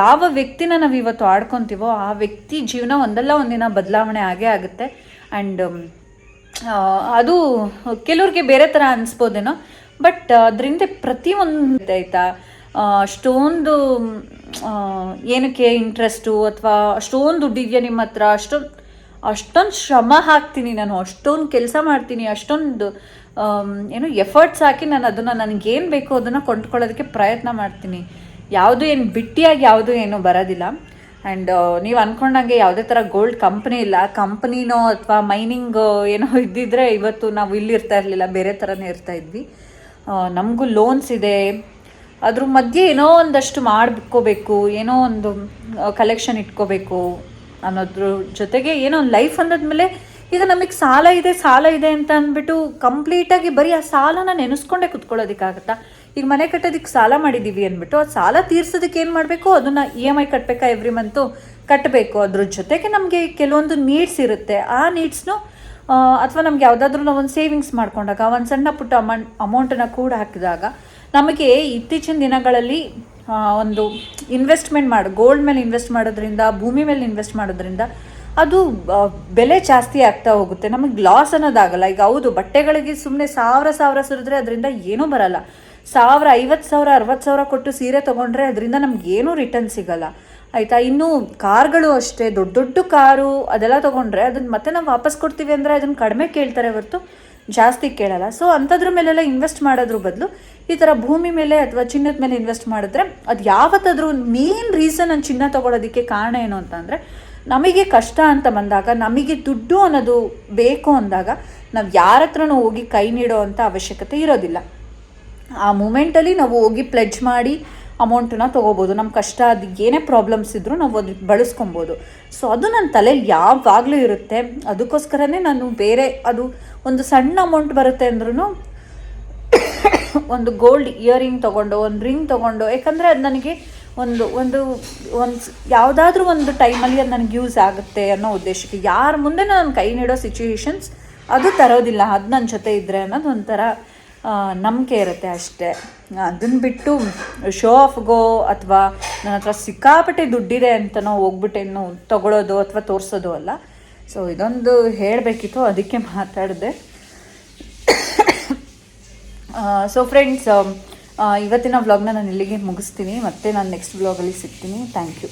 ಯಾವ ವ್ಯಕ್ತಿನ ನಾವು ಇವತ್ತು ಆಡ್ಕೊತೀವೋ, ಆ ವ್ಯಕ್ತಿ ಜೀವನ ಒಂದಲ್ಲ ಒಂದಿನ ಬದಲಾವಣೆ ಆಗೇ ಆಗುತ್ತೆ. ಆ್ಯಂಡ್ ಅದು ಕೆಲವ್ರಿಗೆ ಬೇರೆ ಥರ ಅನಿಸ್ಬೋದೇನೋ. ಬಟ್ ಅದರಿಂದ ಪ್ರತಿಯೊಂದು ಆಯಿತಾ? ಅಷ್ಟೊಂದು ಏನಕ್ಕೆ ಇಂಟ್ರೆಸ್ಟು ಅಥವಾ ಅಷ್ಟೊಂದು ದುಡ್ಡಿದೆಯಾ ನಿಮ್ಮ ಹತ್ರ? ಅಷ್ಟೊಂದು ಅಷ್ಟೊಂದು ಶ್ರಮ ಹಾಕ್ತೀನಿ ನಾನು, ಅಷ್ಟೊಂದು ಕೆಲಸ ಮಾಡ್ತೀನಿ, ಅಷ್ಟೊಂದು ಏನು ಎಫರ್ಟ್ಸ್ ಹಾಕಿ ನಾನು ಅದನ್ನು ನನಗೇನು ಬೇಕೋ ಅದನ್ನು ಕೊಂಡ್ಕೊಳ್ಳೋದಕ್ಕೆ ಪ್ರಯತ್ನ ಮಾಡ್ತೀನಿ. ಯಾವುದು ಏನು ಬಿಟ್ಟಿಯಾಗಿ ಯಾವುದು ಏನು ಬರೋದಿಲ್ಲ. ಆ್ಯಂಡ್ ನೀವು ಅಂದ್ಕೊಂಡಂಗೆ ಯಾವುದೇ ಥರ ಗೋಲ್ಡ್ ಕಂಪ್ನಿ ಇಲ್ಲ. ಕಂಪ್ನಿನೋ ಅಥವಾ ಮೈನಿಂಗ್ ಏನೋ ಇದ್ದಿದ್ರೆ ಇವತ್ತು ನಾವು ಇಲ್ಲಿ ಇರ್ತಾ ಇರಲಿಲ್ಲ, ಬೇರೆ ಥರನೇ ಇರ್ತಾ ಇದ್ವಿ. ನಮಗೂ ಲೋನ್ಸ್ ಇದೆ. ಅದ್ರ ಮಧ್ಯೆ ಏನೋ ಒಂದಷ್ಟು ಮಾಡ್ಕೋಬೇಕು ಏನೋ ಒಂದು ಕಲೆಕ್ಷನ್ ಇಟ್ಕೋಬೇಕು ಅನ್ನೋದ್ರ ಜೊತೆಗೆ ಏನೋ ಒಂದು ಲೈಫ್ ಅಂದಾದ್ಮೇಲೆ ಈಗ ನಮಗೆ ಸಾಲ ಇದೆ ಸಾಲ ಇದೆ ಅಂತ ಅಂದ್ಬಿಟ್ಟು ಕಂಪ್ಲೀಟಾಗಿ ಬರೀ ಆ ಸಾಲನ ನೆನೆಸ್ಕೊಂಡೇ ಕುತ್ಕೊಳ್ಳೋದಕ್ಕಾಗತ್ತಾ? ಈಗ ಮನೆ ಕಟ್ಟೋದಕ್ಕೆ ಸಾಲ ಮಾಡಿದ್ದೀವಿ ಅಂದ್ಬಿಟ್ಟು ಆ ಸಾಲ ತೀರ್ಸೋದಕ್ಕೆ ಏನು ಮಾಡಬೇಕು? ಅದನ್ನು ಇ ಎಂ ಐ ಕಟ್ಟಬೇಕಾ ಎವ್ರಿ ಮಂತು ಕಟ್ಟಬೇಕು ಅದ್ರ ಜೊತೆಗೆ ನಮಗೆ ಕೆಲವೊಂದು ನೀಡ್ಸ್ ಇರುತ್ತೆ. ಆ ನೀಡ್ಸ್ನು ಅಥವಾ ನಮ್ಗೆ ಯಾವುದಾದ್ರೂ ನಾವು ಒಂದು ಸೇವಿಂಗ್ಸ್ ಮಾಡ್ಕೊಂಡಾಗ, ಒಂದು ಸಣ್ಣ ಪುಟ್ಟ ಅಮೌಂಟ್ ಅಮೌಂಟನ್ನು ಕೂಡ ಹಾಕಿದಾಗ ನಮಗೆ ಇತ್ತೀಚಿನ ದಿನಗಳಲ್ಲಿ ಒಂದು ಇನ್ವೆಸ್ಟ್ಮೆಂಟ್ ಮಾಡಿ ಗೋಲ್ಡ್ ಮೇಲೆ ಇನ್ವೆಸ್ಟ್ ಮಾಡೋದ್ರಿಂದ, ಭೂಮಿ ಮೇಲೆ ಇನ್ವೆಸ್ಟ್ ಮಾಡೋದ್ರಿಂದ ಅದು ಬೆಲೆ ಜಾಸ್ತಿ ಆಗ್ತಾ ಹೋಗುತ್ತೆ. ನಮಗೆ ಲಾಸ್ ಅನ್ನೋದಾಗಲ್ಲ. ಈಗ ಹೌದು, ಬಟ್ಟೆಗಳಿಗೆ ಸುಮ್ಮನೆ ಸಾವಿರ ಸಾವಿರ ಸುರಿದ್ರೆ ಅದರಿಂದ ಏನೂ ಬರಲ್ಲ. ಸಾವಿರ ಐವತ್ತು ಸಾವಿರ, ಅರವತ್ತು ಸಾವಿರ ಕೊಟ್ಟು ಸೀರೆ ತೊಗೊಂಡ್ರೆ ಅದರಿಂದ ನಮ್ಗೆ ಏನೂ ರಿಟರ್ನ್ ಸಿಗಲ್ಲ. ಆಯಿತಾ? ಇನ್ನು ಕಾರ್ಗಳು ಅಷ್ಟೇ, ದೊಡ್ಡ ದೊಡ್ಡ ಕಾರು ಅದೆಲ್ಲ ತೊಗೊಂಡ್ರೆ ಅದನ್ನ ಮತ್ತೆ ನಾವು ವಾಪಸ್ ಕೊಡ್ತೀವಿ ಅಂದರೆ ಅದನ್ನು ಕಡಿಮೆ ಕೇಳ್ತಾರೆ ಹೊರತು ಜಾಸ್ತಿ ಕೇಳಲ್ಲ. ಸೊ ಅಂಥದ್ರ ಮೇಲೆಲ್ಲ ಇನ್ವೆಸ್ಟ್ ಮಾಡೋದ್ರ ಬದಲು ಈ ಥರ ಭೂಮಿ ಮೇಲೆ ಅಥವಾ ಚಿನ್ನದ ಮೇಲೆ ಇನ್ವೆಸ್ಟ್ ಮಾಡಿದ್ರೆ ಅದು ಯಾವತ್ತಾದರೂ ಮೇನ್ ರೀಸನ್ ನಾನು ಚಿನ್ನ ತೊಗೊಳೋದಕ್ಕೆ ಕಾರಣ ಏನು ಅಂತಂದರೆ ನಮಗೆ ಕಷ್ಟ ಅಂತ ಬಂದಾಗ, ನಮಗೆ ದುಡ್ಡು ಅನ್ನೋದು ಬೇಕು ಅಂದಾಗ ನಾವು ಯಾರ ಹತ್ರನೂ ಹೋಗಿ ಕೈ ನೀಡೋ ಅಂಥ ಅವಶ್ಯಕತೆ ಇರೋದಿಲ್ಲ. ಆ ಮೂಮೆಂಟಲ್ಲಿ ನಾವು ಹೋಗಿ ಪ್ಲೆಡ್ಜ್ ಮಾಡಿ ಅಮೌಂಟನ್ನ ತೊಗೋಬೋದು. ನಮ್ಮ ಕಷ್ಟ, ಅದು ಏನೇ ಪ್ರಾಬ್ಲಮ್ಸ್ ಇದ್ದರೂ ನಾವು ಅದು ಬಳಸ್ಕೊಬೋದು. ಸೊ ಅದು ನನ್ನ ತಲೆಯಲ್ಲಿ ಯಾವಾಗಲೂ ಇರುತ್ತೆ. ಅದಕ್ಕೋಸ್ಕರನೇ ನಾನು ಬೇರೆ, ಅದು ಒಂದು ಸಣ್ಣ ಅಮೌಂಟ್ ಬರುತ್ತೆ ಅಂದ್ರೂ ಒಂದು ಗೋಲ್ಡ್ ಇಯರಿಂಗ್ ತೊಗೊಂಡು, ಒಂದು ರಿಂಗ್ ತೊಗೊಂಡು ಯಾಕಂದರೆ ಅದು ನನಗೆ ಒಂದು ಒಂದು ಒಂದು ಯಾವುದಾದ್ರೂ ಒಂದು ಟೈಮಲ್ಲಿ ಅದು ನನಗೆ ಯೂಸ್ ಆಗುತ್ತೆ ಅನ್ನೋ ಉದ್ದೇಶಕ್ಕೆ. ಯಾರ ಮುಂದೆ ನಾನು ಕೈ ನೀಡೋ ಸಿಚುವೇಶನ್ಸ್ ಅದು ತರೋದಿಲ್ಲ. ಅದು ನನ್ನ ಜೊತೆ ಇದ್ದರೆ ಅನ್ನೋದು ಒಂಥರ ನಂಬಿಕೆ ಇರುತ್ತೆ ಅಷ್ಟೇ. ಅದನ್ನು ಬಿಟ್ಟು ಶೋ ಆಫ್ಗೋ ಅಥವಾ ನನ್ನ ಹತ್ರ ಸಿಕ್ಕಾಪಟ್ಟೆ ದುಡ್ಡಿದೆ ಅಂತನೋ ಹೋಗ್ಬಿಟ್ಟು ಇನ್ನು ತಗೊಳ್ಳೋದು ಅಥವಾ ತೋರಿಸೋದು ಅಲ್ಲ. ಸೊ ಇದೊಂದು ಹೇಳಬೇಕಿತ್ತು, ಅದಕ್ಕೆ ಮಾತಾಡಿದೆ. ಸೊ ಫ್ರೆಂಡ್ಸ್ ಇವತ್ತಿನ ವ್ಲಾಗ್ನ ನಾನು ಇಲ್ಲಿಗೆ ಮುಗಿಸ್ತೀನಿ. ಮತ್ತೆ ನಾನು ನೆಕ್ಸ್ಟ್ ವ್ಲಾಗಲ್ಲಿ ಸಿಗ್ತೀನಿ. Thank you